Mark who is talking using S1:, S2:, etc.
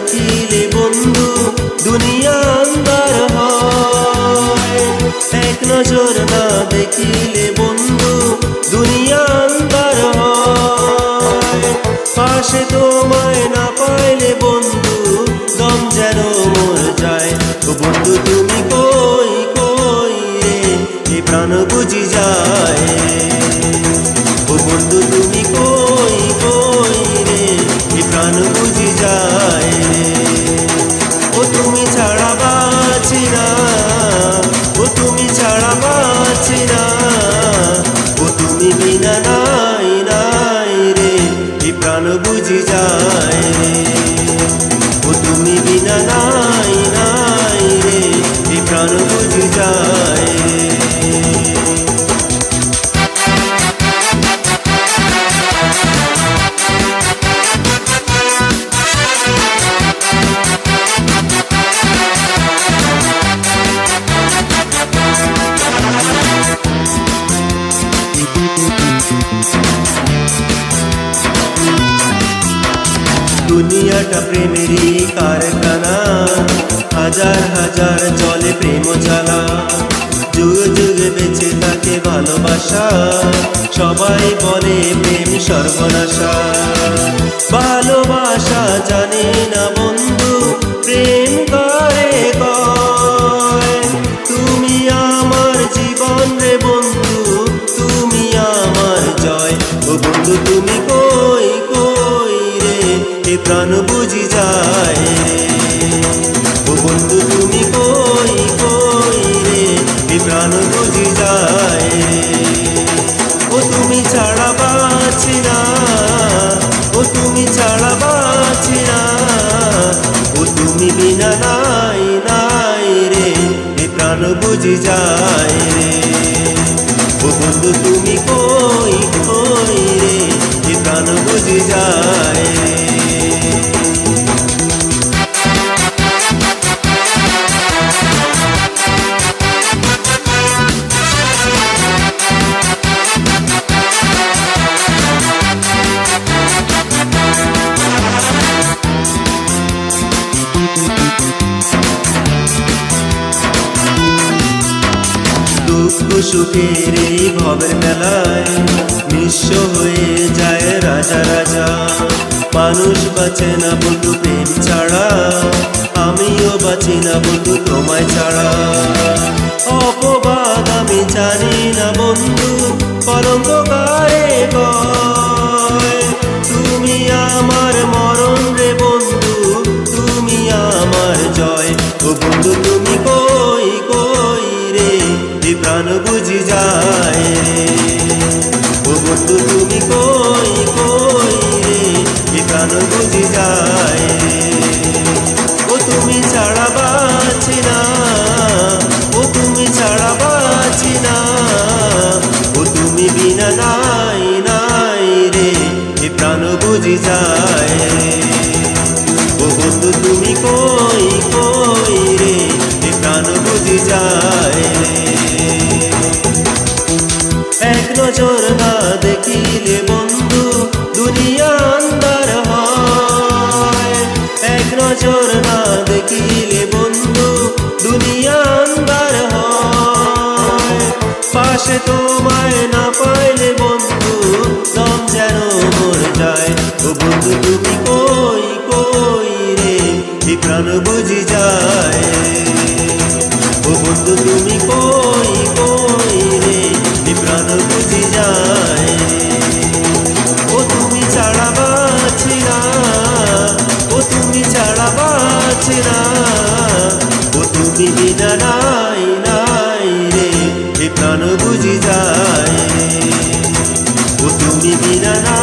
S1: দেখিলে বন্ধু দুনিয়া আন্দার হয়। এক নজর না দেখিলে বন্ধু যায় রে ও তুমি বিনা নাই নাই রে এ প্রাণ বুঝি যায় দুনিয়াটা প্রেমেরই কারখানা। হাজার হাজার জলে প্রেম জ্বালা। যুগে যুগে বেঁচে থাকে ভালোবাসা। সবাই বলে প্রেম সর্বনাশা। ভালোবাসা জানে না বন্ধু, প্রেম করে তুমি আমার জীবন রে বন্ধু, তুমি আমার জয়। ও বন্ধু, তুমি কই এ প্রাণ বুঝি যায়। ও বন্ধু, তুমি কই কই রে? এ প্রাণ বুঝি যায়। ও তুমি ছাড়া বাঁচি না। ও তুমি ছাড়া বাঁচি না। ও তুমি বিনা নাই নাই রে। এ প্রাণ বুঝি যায় রে। ও বন্ধু, তুমি কই সুখের এই ভবের মেলায় নিঃস্ব হয়ে যায় রাজা রাজা। মানুষ বাঁচে না বন্ধু প্রেম ছাড়া, আমিও বাঁচি না বন্ধু তোমায় ছাড়া। অপবাদ আমি জানি না বন্ধু গায়ে তুমি আমার বুঝি যায় ও বন্ধু, তুমি কই কই রে? এ প্রাণ বুঝি যায় ও তুমি ছাড়া বাঁচি না। ও তুমি ছাড়া বাঁচি না। ও তুমি বিনা নাই নাই রে। এ প্রাণ বুঝি যায় তোর না দেখিলে বন্ধু, দুনিয়া আন্দার পাশে তোমায় না পাইলে বন্ধু, দম যেন মোর যায়। ও বন্ধু, তুমি কই কই রে? এই প্রাণ বুঝি যায়। ও বন্ধু, তুমি কই কই আছে না। ও তুমি বিনা নাই নাই রে, এ প্রাণ বুঝি যায়। ও তুমি বিনা নাই